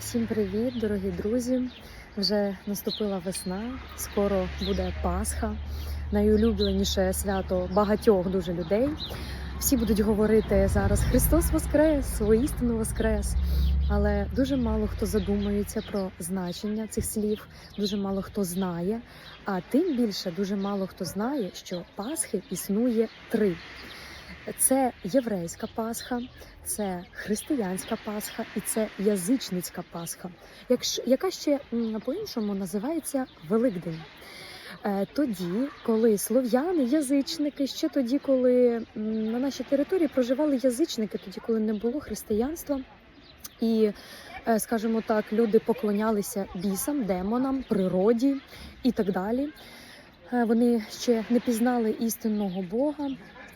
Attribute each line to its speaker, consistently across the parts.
Speaker 1: Всім привіт, дорогі друзі! Вже наступила весна, скоро буде Пасха, найулюбленіше свято багатьох дуже людей. Всі будуть говорити зараз Христос Воскрес, воістину Воскрес. Але дуже мало хто задумується про значення цих слів, дуже мало хто знає. А тим більше дуже мало хто знає, що Пасхи існує три: це єврейська Пасха, це християнська Пасха і це язичницька Пасха, яка ще по-іншому називається Великдень. Е, Тоді, коли слов'яни, язичники, ще тоді, коли на нашій території проживали язичники, тоді, коли не було християнства, і, е, скажімо так, люди поклонялися бісам, демонам, природі і так далі. Е, Вони ще не пізнали істинного Бога.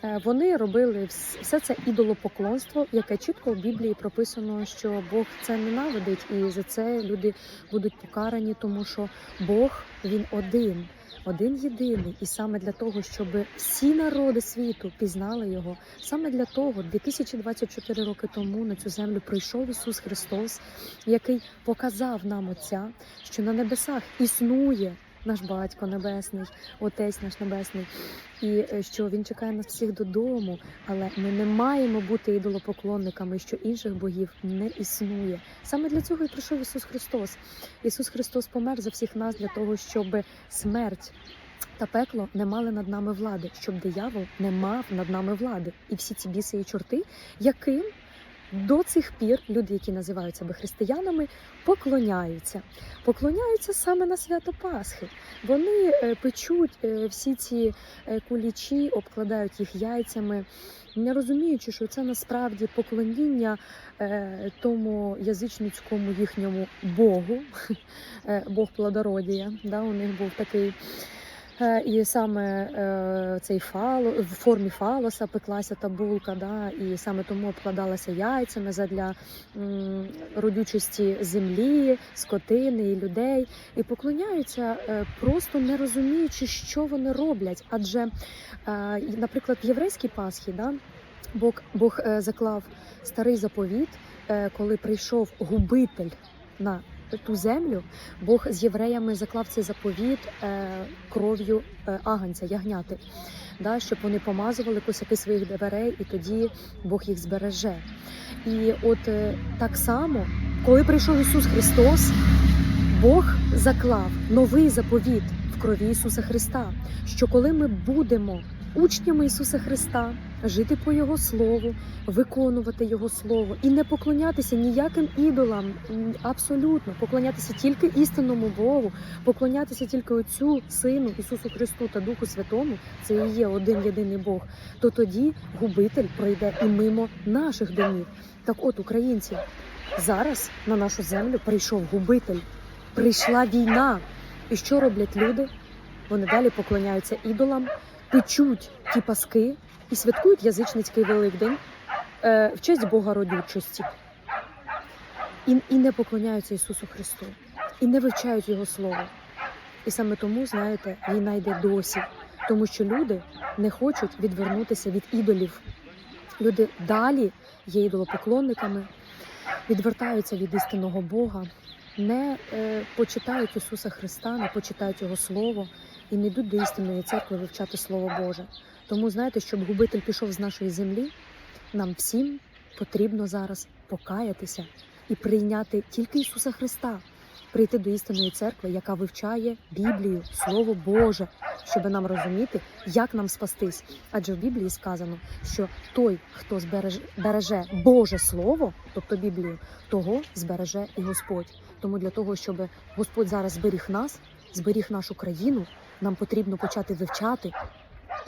Speaker 1: Е, Вони робили все це ідолопоклонство, яке чітко в Біблії прописано, що Бог це ненавидить, і за це люди будуть покарані, тому що Бог він один, один єдиний. І саме для того, щоб всі народи світу пізнали його, саме для того, 2024 роки тому на цю землю прийшов Ісус Христос, який показав нам Отця, що на небесах існує наш батько небесний, отець наш небесний, і е, що він чекає нас всіх додому. Але ми не маємо бути ідолопоклонниками, що інших богів не існує. Саме для цього і прийшов Ісус Христос. Ісус Христос помер за всіх нас для того, щоб смерть. Та пекло не мали над нами влади, щоб диявол не мав над нами влади. І всі ці біси і чорти, яким до цих пір люди, які називають себе християнами, поклоняються. Поклоняються саме на свято Пасхи. Вони е, печуть е, всі ці е, кулічі, обкладають їх яйцями, не розуміючи, що це насправді поклоніння тому язичницькому їхньому Богу, Бог плодородія. Да, у них був такий. Е, І саме е, цей фало в формі фалоса пеклася та булка, да, і саме тому обкладалася яйцями задля родючості землі, скотини і людей, і поклоняються е, просто не розуміючи, що вони роблять. Адже, наприклад, в єврейській Пасхі, да, Бог, Бог заклав старий заповіт, коли прийшов губитель на ту землю, Бог з євреями заклав цей заповіт е, кров'ю е, аганця, ягняти, да, щоб вони помазували косяки своїх дверей, і тоді Бог їх збереже. І от е, так само, коли прийшов Ісус Христос, Бог заклав новий заповіт в крові Ісуса Христа, що коли ми будемо учнями Ісуса Христа, жити по Його Слову, виконувати Його Слово і не поклонятися ніяким ідолам, абсолютно поклонятися тільки істинному Богу, поклонятися тільки Отцю, Сину, Ісусу Христу та Духу Святому, це і є один єдиний Бог, то тоді губитель пройде і мимо наших домів. Так от, українці, зараз на нашу землю прийшов губитель, прийшла війна. І що роблять люди? Вони далі поклоняються ідолам, печуть ті паски і святкують язичницький Великдень е, в честь Бога родючості. І, і не поклоняються Ісусу Христу, і не вивчають Його Слово. І саме тому, знаєте, війна йде досі, тому що люди не хочуть відвернутися від ідолів. Люди далі є ідолопоклонниками, відвертаються від істинного Бога, не е, почитають Ісуса Христа, не почитають Його Слово і не йдуть до істинної церкви вивчати Слово Боже. Тому знаєте, щоб губитель пішов з нашої землі, нам всім потрібно зараз покаятися і прийняти тільки Ісуса Христа, прийти до істинної церкви, яка вивчає Біблію, Слово Боже, щоб нам розуміти, як нам спастись. Адже в Біблії сказано, що той, хто збереже береже Боже Слово, тобто Біблію, того збереже і Господь. Тому для того, щоб Господь зараз зберіг нас, зберіг нашу країну, нам потрібно почати вивчати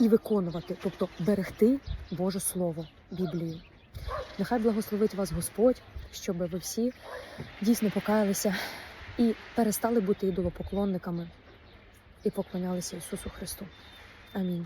Speaker 1: і виконувати, тобто берегти Боже Слово, Біблію. Нехай благословить вас Господь, щоб ви всі дійсно покаялися і перестали бути ідолопоклонниками і поклонялися Ісусу Христу. Амінь.